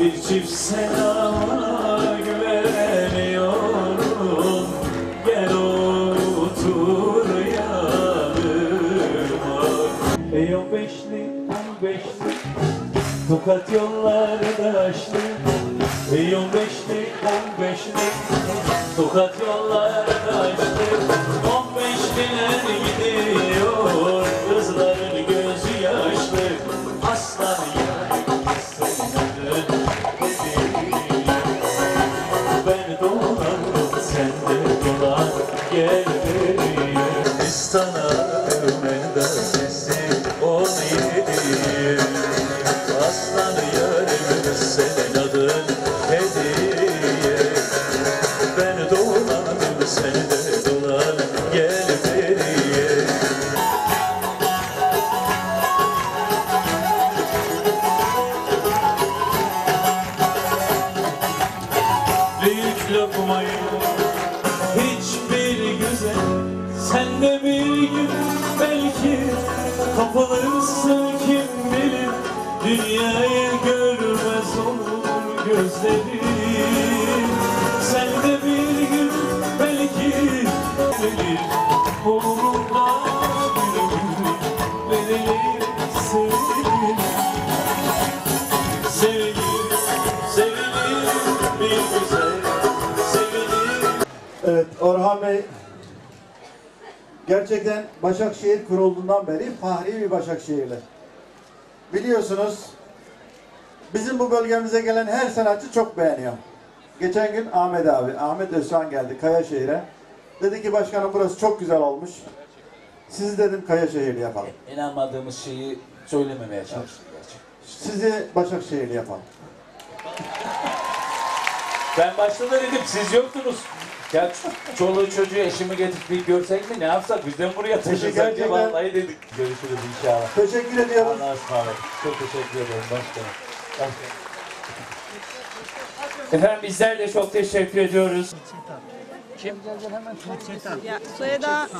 Çift selama güveniyorum. Gel otur yanıma. Ey o beşli, on beşli Tokat yollarda açtı Ey on beşli, on beşli Tokat yollarda açtı On beşliler gidiyor Kızların İstana Ömer'den gözlerin sen de bir gün belki gelir. Umurumda bir gün verilir sevgilim Sevgilim, sevilir bir güzel, sevilir Evet Orhan Bey. Gerçekten Başakşehir kurulduğundan beri fahri bir Başakşehirli. Biliyorsunuz bizim bu bölgemize gelen her sanatçı çok beğeniyor. Geçen gün Ahmet abi, Ahmet Özcan geldi Kayaşehir'e. Dedi ki başkanım burası çok güzel olmuş. Sizi dedim Kayaşehirli yapalım. İnanmadığımız şeyi söylememeye çalıştık gerçekten. Sizi Başakşehirli yapalım. Ben başta da dedim siz yoktunuz. Ya çoluğu çocuğu eşimi getirip bir görsek mi ne yapsak bizden buraya taşısak gerçekten- diye vallahi dedik. Görüşürüz inşallah. Teşekkür ediyoruz. Allah'a ısmarladık. Çok teşekkür ederim başkanım. Efendim bizler de çok teşekkür ediyoruz. Ya soyadı